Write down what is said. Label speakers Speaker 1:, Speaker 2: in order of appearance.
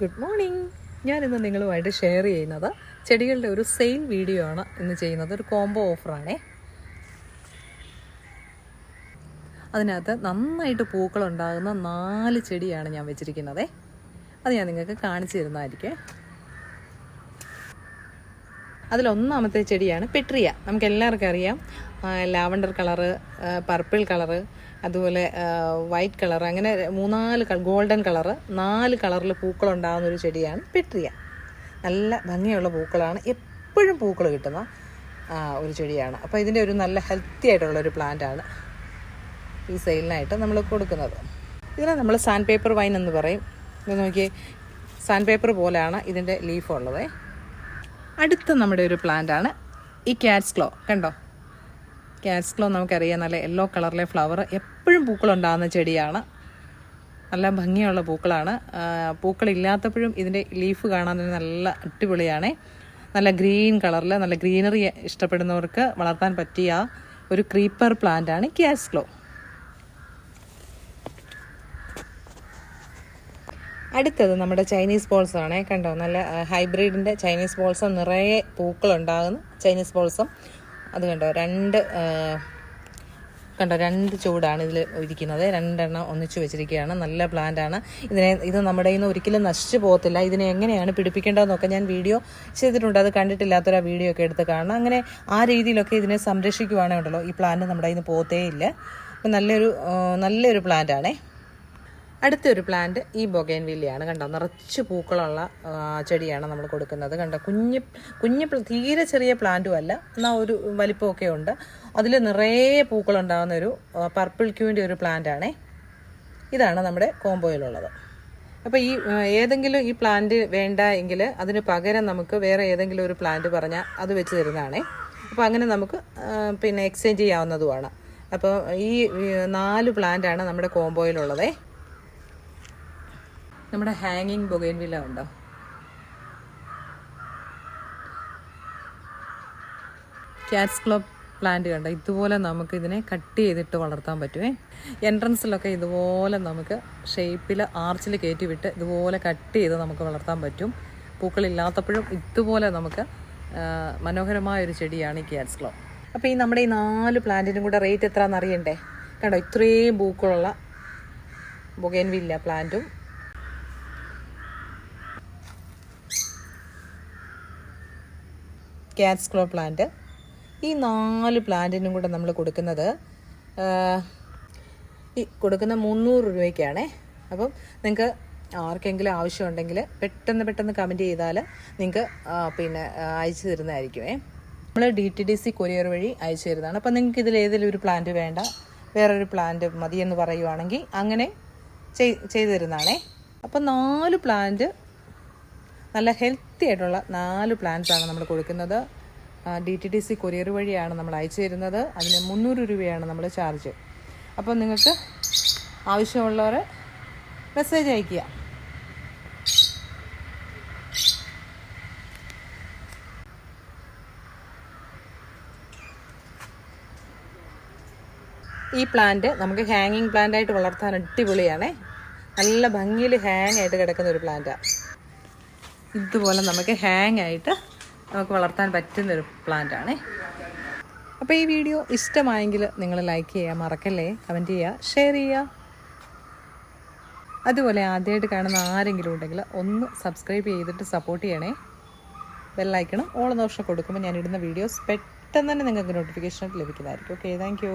Speaker 1: Good morning ഞാനിന്ന് നിങ്ങളുമായിട്ട് share ചെയ്യുന്നത് ചെടികളുടെ ഒരു സെയിൽ വീഡിയോ ആണ് ഇന്ന് ചെയ്യുന്നത്. ഒരു കോംബോ ഓഫറാണേ അതിനകത്ത് നന്നായിട്ട് പൂക്കളുണ്ടാകുന്ന നാല് ചെടിയാണ് ഞാൻ വെച്ചിരിക്കുന്നത്. അത് ഞാൻ നിങ്ങൾക്ക് കാണിച്ചു തരുന്നതായിരിക്കും. അതിലൊന്നാമത്തെ ചെടിയാണ് പെട്രിയ നമുക്കെല്ലാവർക്കും അറിയാം. ലാവണ്ടർ കളറ് പർപ്പിൾ കളറ് അതുപോലെ വൈറ്റ് കളർ അങ്ങനെ മൂന്നാൽ ഗോൾഡൻ കളറ് നാല് കളറിൽ പൂക്കളുണ്ടാകുന്ന ഒരു ചെടിയാണ് പെട്രിയ. നല്ല ഭംഗിയുള്ള പൂക്കളാണ്. എപ്പോഴും പൂക്കൾ കിട്ടുന്ന ഒരു ചെടിയാണ്. അപ്പോൾ ഇതിന്റെ ഒരു നല്ല ഹെൽത്തി ആയിട്ടുള്ള ഒരു പ്ലാന്റ് ആണ് ഈ സെയിലിനായിട്ട് നമ്മൾ കൊടുക്കുന്നത്. ഇതിനെ നമ്മൾ സാൻഡ് പേപ്പർ വൈൻ എന്ന് പറയും. ഇത് നോക്കിയേ സാൻഡ് പേപ്പർ പോലെയാണ് ഇതിന്റെ ലീഫ് ഉള്ളത്. അടുത്ത നമ്മുടെ ഒരു പ്ലാന്റ് ആണ് ഈ ക്യാറ്റ്സ് ക്ലോ കണ്ടോ? ക്യാറ്റ്സ് ക്ലോ നമുക്കറിയാം. നല്ല യെല്ലോ കളറിലെ ഫ്ലവർ എപ്പോഴും പൂക്കളുണ്ടാകുന്ന ചെടിയാണ്. നല്ല ഭംഗിയുള്ള പൂക്കളാണ്. പൂക്കളില്ലാത്തപ്പോഴും ഇതിന്റെ ലീഫ് കാണാൻ തന്നെ നല്ല അടിപൊളിയാണ്. നല്ല ഗ്രീൻ കളറിൽ നല്ല ഗ്രീനറി ഇഷ്ടപ്പെടുന്നവർക്ക് വളർത്താൻ പറ്റിയ ഒരു ക്രീപ്പർ പ്ലാന്റാണ് ആണ് ക്യാറ്റ്സ് ക്ലോ അടുത്തത് നമ്മുടെ ചൈനീസ് ബോൾസാണേ കണ്ടോ? നല്ല ഹൈബ്രിഡിന്റെ ചൈനീസ് ബോൾസം നിറയെ പൂക്കളുണ്ടാകുന്ന. ചൈനീസ് ബോൾസും അത് കണ്ടോ രണ്ട് കണ്ടോ രണ്ട് ചൂടാണ് ഇതിൽ ഇരിക്കുന്നത്. രണ്ടെണ്ണം ഒന്നിച്ചു വെച്ചിരിക്കുകയാണ്. നല്ല പ്ലാന്റാണ് ഇതിനെ ഇത് നമ്മുടെ ഇന്ന് ഒരിക്കലും നശിച്ചു പോകത്തില്ല. ഇതിനെ എങ്ങനെയാണ് പിടിപ്പിക്കേണ്ടതെന്നൊക്കെ ഞാൻ വീഡിയോ ചെയ്തിട്ടുണ്ട്. അത് കണ്ടിട്ടില്ലാത്തൊരു ആ വീഡിയോ ഒക്കെ എടുത്ത് കാണണം. അങ്ങനെ ആ രീതിയിലൊക്കെ ഇതിനെ സംരക്ഷിക്കുവാണേ ഉണ്ടല്ലോ. ഈ പ്ലാന്റ് നമ്മുടെ ഇന്ന് നിന്ന് പോകത്തേ ഇല്ല അപ്പം നല്ലൊരു നല്ലൊരു പ്ലാന്റ് ആണേ. അടുത്തൊരു പ്ലാന്റ് ഈ ബൊഗൈൻ കണ്ടോ? നിറച്ച് പൂക്കളുള്ള ചെടിയാണ് നമ്മൾ കൊടുക്കുന്നത്. കണ്ടോ? കുഞ്ഞ് കുഞ്ഞ് തീരെ ചെറിയ പ്ലാന്റും അല്ല. എന്നാൽ ഒരു വലിപ്പമൊക്കെ ഉണ്ട്. അതിൽ നിറയെ പൂക്കളുണ്ടാകുന്ന ഒരു പർപ്പിൾ ക്യൂവിന്റെ ഒരു പ്ലാന്റ് ആണേ. ഇതാണ് നമ്മുടെ കോമ്പോയിലുള്ളത് അപ്പോൾ ഈ ഏതെങ്കിലും ഈ പ്ലാന്റ് വേണ്ട എങ്കിൽ അതിന് പകരം നമുക്ക് വേറെ ഏതെങ്കിലും ഒരു പ്ലാന്റ് പറഞ്ഞാൽ അത് വെച്ച് തരുന്നതാണേ. അപ്പോൾ അങ്ങനെ നമുക്ക് പിന്നെ എക്സ്ചേഞ്ച് ചെയ്യാവുന്നതുമാണ്. അപ്പോൾ ഈ നാല് പ്ലാന്റാണ് നമ്മുടെ കോംബോയിലുള്ളതേ. നമ്മുടെ ഹാങ്ങിങ് ബൊഗൈൻവില്ല ഉണ്ടോ? ക്യാറ്റ്സ് ക്ലബ് പ്ലാന്റ് കണ്ടോ? ഇതുപോലെ നമുക്ക് ഇതിനെ കട്ട് ചെയ്തിട്ട് വളർത്താൻ പറ്റുമേ എൻട്രൻസിലൊക്കെ ഇതുപോലെ നമുക്ക് ഷേപ്പിൽ ആർച്ചിൽ കയറ്റി വിട്ട് ഇതുപോലെ കട്ട് ചെയ്ത് നമുക്ക് വളർത്താൻ പറ്റും. പൂക്കളില്ലാത്തപ്പോഴും ഇതുപോലെ നമുക്ക് മനോഹരമായൊരു ചെടിയാണ് ഈ ക്യാറ്റ്സ് ക്ലബ് അപ്പോൾ ഈ നമ്മുടെ ഈ നാല് പ്ലാന്റിനും കൂടെ റേറ്റ് എത്രയാണെന്ന് അറിയണ്ടേ? കണ്ടോ ഇത്രയും പൂക്കളുള്ള ബുഗേൻവില്ല പ്ലാന്റും ക്യാറ്റ്സ് ക്ലോ പ്ലാന്റ് ഈ നാല് പ്ലാന്റിനും കൂടെ നമ്മൾ കൊടുക്കുന്നത് ഈ കൊടുക്കുന്ന മുന്നൂറ് രൂപയ്ക്കാണേ. അപ്പം നിങ്ങൾക്ക് ആർക്കെങ്കിലും ആവശ്യമുണ്ടെങ്കിൽ പെട്ടെന്ന് പെട്ടെന്ന് കമന്റ് ചെയ്താൽ നിങ്ങൾക്ക് പിന്നെ അയച്ചു തരുന്നതായിരിക്കുമേ. നമ്മൾ D T D C courier വഴി അയച്ചു തരുന്നതാണ്. അപ്പം നിങ്ങൾക്ക് ഇതിൽ ഏതെങ്കിലും ഒരു പ്ലാന്റ് വേണ്ട വേറൊരു പ്ലാന്റ് മതിയെന്ന് പറയുവാണെങ്കിൽ അങ്ങനെ ചെയ് ചെയ്തു തരുന്നതാണേ. അപ്പം നാല് പ്ലാന്റ് നല്ല ഹെൽത്തി ആയിട്ടുള്ള നാല് പ്ലാന്റ്സ് ആണ് നമ്മൾ കൊടുക്കുന്നത്. D T T C courier വഴിയാണ് നമ്മൾ അയച്ചു തരുന്നത്. അതിന് മുന്നൂറ് രൂപയാണ് നമ്മൾ ചാർജ് അപ്പോൾ നിങ്ങൾക്ക് ആവശ്യമുള്ളവർ മെസ്സേജ് അയക്കുക ഈ പ്ലാന്റ് നമുക്ക് ഹാങ്ങിങ് പ്ലാന്റ് ആയിട്ട് വളർത്താൻ അടിപൊളിയാണേ. നല്ല ഭംഗിയിൽ ഹാങ് ആയിട്ട് കിടക്കുന്ന ഒരു പ്ലാന്റാണ് ഇതുപോലെ നമുക്ക് ഹാങ് ആയിട്ട് നമുക്ക് വളർത്താൻ പറ്റുന്നൊരു പ്ലാന്റ് ആണേ. അപ്പോൾ ഈ വീഡിയോ ഇഷ്ടമായെങ്കിൽ നിങ്ങൾ ലൈക്ക് ചെയ്യുക മറക്കല്ലേ? കമന്റ് ചെയ്യുക ഷെയർ ചെയ്യുക അതുപോലെ ആദ്യമായിട്ട് കാണുന്ന ആരെങ്കിലും ഉണ്ടെങ്കിൽ ഒന്ന് സബ്സ്ക്രൈബ് ചെയ്തിട്ട് സപ്പോർട്ട് ചെയ്യണേ. ബെല്ലൈക്കണം ഓൾ നോഷം കൊടുക്കുമ്പോൾ ഞാൻ ഇടുന്ന വീഡിയോസ് പെട്ടെന്ന് തന്നെ നിങ്ങൾക്ക് നോട്ടിഫിക്കേഷൻ ലഭിക്കുന്നതായിരിക്കും. Okay thank